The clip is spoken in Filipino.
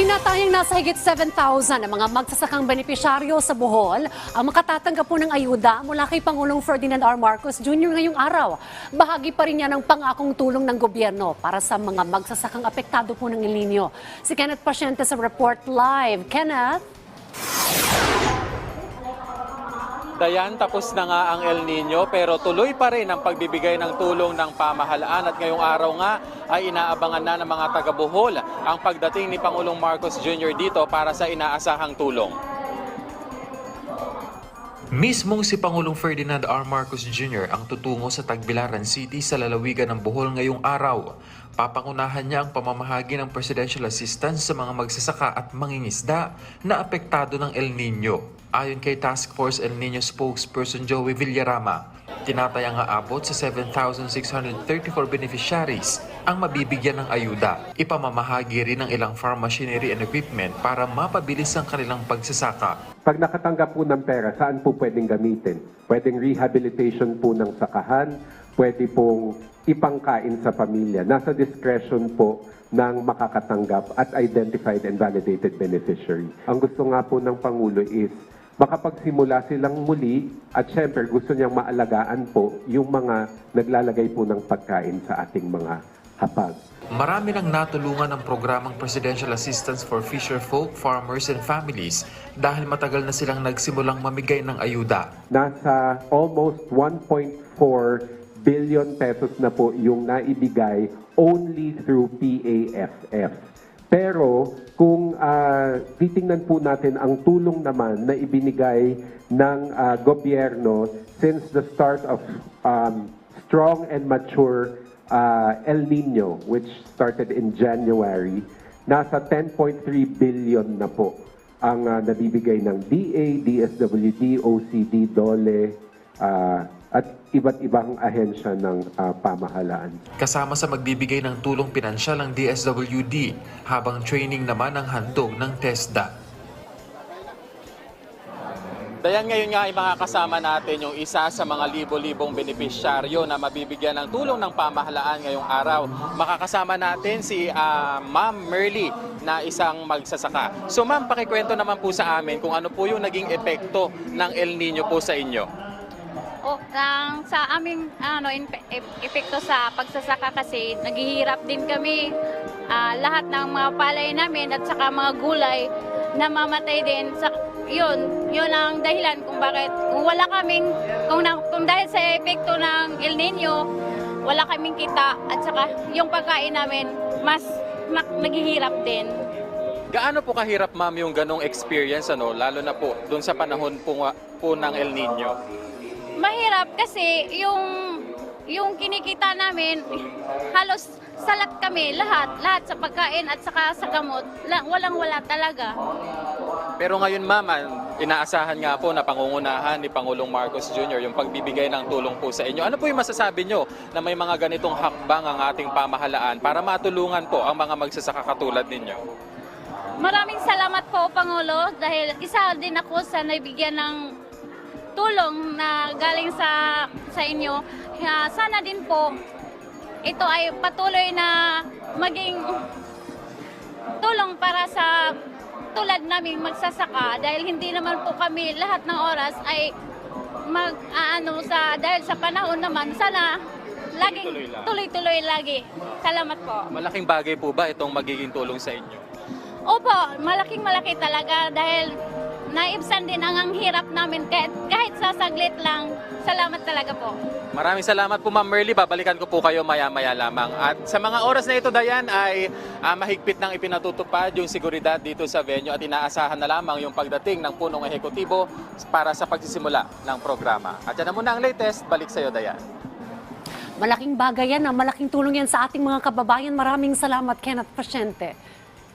Tinatayang nasa higit 7,000 ang mga magsasakang benepisyaryo sa Bohol ang makatatanggap po ng ayuda mula kay Pangulong Ferdinand R. Marcos Jr. ngayong araw. Bahagi pa rin yan ng pangakong tulong ng gobyerno para sa mga magsasakang apektado po ng ilinyo. Si Kenneth Pasyente sa Report Live. Kenneth? Dayan, tapos na nga ang El Nino pero tuloy pa rin ang pagbibigay ng tulong ng pamahalaan at ngayong araw nga ay inaabangan na ng mga taga Bohol ang pagdating ni Pangulong Marcos Jr. dito para sa inaasahang tulong. Mismong si Pangulong Ferdinand R. Marcos Jr. ang tutungo sa Tagbilaran City sa lalawigan ng Bohol ngayong araw. Papangunahan niya ang pamamahagi ng presidential assistance sa mga magsasaka at mangingisda na apektado ng El Nino. Ayon kay Task Force El Nino spokesperson Joey Villarama, tinatayang aabot sa 7,634 beneficiaries ang mabibigyan ng ayuda. Ipamamahagi rin ng ilang farm machinery and equipment para mapabilis ang kanilang pagsasaka. Pag nakatanggap po ng pera, saan po pwedeng gamitin? Pwedeng rehabilitation po ng sakahan, pwede pong ipangkain sa pamilya. Nasa discretion po ng makakatanggap at identified and validated beneficiary. Ang gusto nga po ng Pangulo is makapagsimula silang muli at syempre gusto niyang maalagaan po yung mga naglalagay po ng pagkain sa ating mga hapag. Marami nang natulungan ng programang Presidential Assistance for Fisher Folk, Farmers and Families dahil matagal na silang nagsimulang mamigay ng ayuda. nasa almost 1.4 billion pesos na po yung naibigay only through PAFF. Pero kung ah, titingnan po natin ang tulong naman na ibinigay ng ah, gobyerno since the start of um, strong and mature ah, El Nino which started in January, nasa 10.3 billion na po ang ah, nabibigay ng DA, DSWD, OCD, DOLE, ah, at iba't ibang ahensya ng ah, pamahalaan. Kasama sa magbibigay ng tulong pinansyal ng DSWD habang training naman ang handog ng TESDA. Dayan ngayon nga ay mga kasama natin yung isa sa mga libo-libong benepisyaryo na mabibigyan ng tulong ng pamahalaan ngayong araw. Makakasama natin si ah, Ma'am Merly na isang magsasaka. So ma'am, pakikwento naman po sa amin kung ano po yung naging epekto ng El Nino po sa inyo. O, ang sa aming ano epekto sa pagsasaka kasi naghihirap din kami. Ah, lahat ng mga palay namin at saka mga gulay namamatay din. Sa yun yun ang dahilan kung bakit kung wala kaming kung, na, kung dahil sa epekto ng El Nino wala kaming kita at saka yung pagkain namin mas nak, naghihirap din. Gaano po kahirap ma'am yung ganong experience ano, lalo na po doon sa panahon po, po ng El Nino? Mahirap kasi yung yung kinikita namin halos salat kami lahat lahat sa pagkain at saka sa gamot la, walang wala talaga Pero ngayon ma'am, ah, inaasahan nga po na pangungunahan ni Pangulong Marcos Jr. yung pagbibigay ng tulong po sa inyo. Ano po yung masasabi nyo na may mga ganitong hakbang ang ating pamahalaan para matulungan po ang mga magsasaka katulad ninyo? maraming salamat po Pangulo dahil isa din ako sa nabigyan ng tulong na galing sa sa inyo sana din po ito ay patuloy na maging tulong para sa tulad naming magsasaka dahil hindi naman po kami lahat ng oras ay mag aano sa dahil sa panahon naman sana laging tuloy-tuloy lagi. Salamat po. Malaking bagay po ba itong magiging tulong sa inyo? Opo, malaking malaki talaga dahil naibsan din ang ang hirap namin kahit, kahit sa saglit lang. Salamat talaga po. Maraming salamat po Ma'am Merly. Babalikan ko po kayo maya-maya lamang. At sa mga oras na ito, Dayan, ay ah, mahigpit nang ipinatutupad yung seguridad dito sa venue at inaasahan na lamang yung pagdating ng punong ehekutibo para sa pagsisimula ng programa. At yan na muna ang latest. Balik sa iyo, Dayan. Malaking bagay yan, ah. malaking tulong yan sa ating mga kababayan. Maraming salamat, Kenneth Pasyente.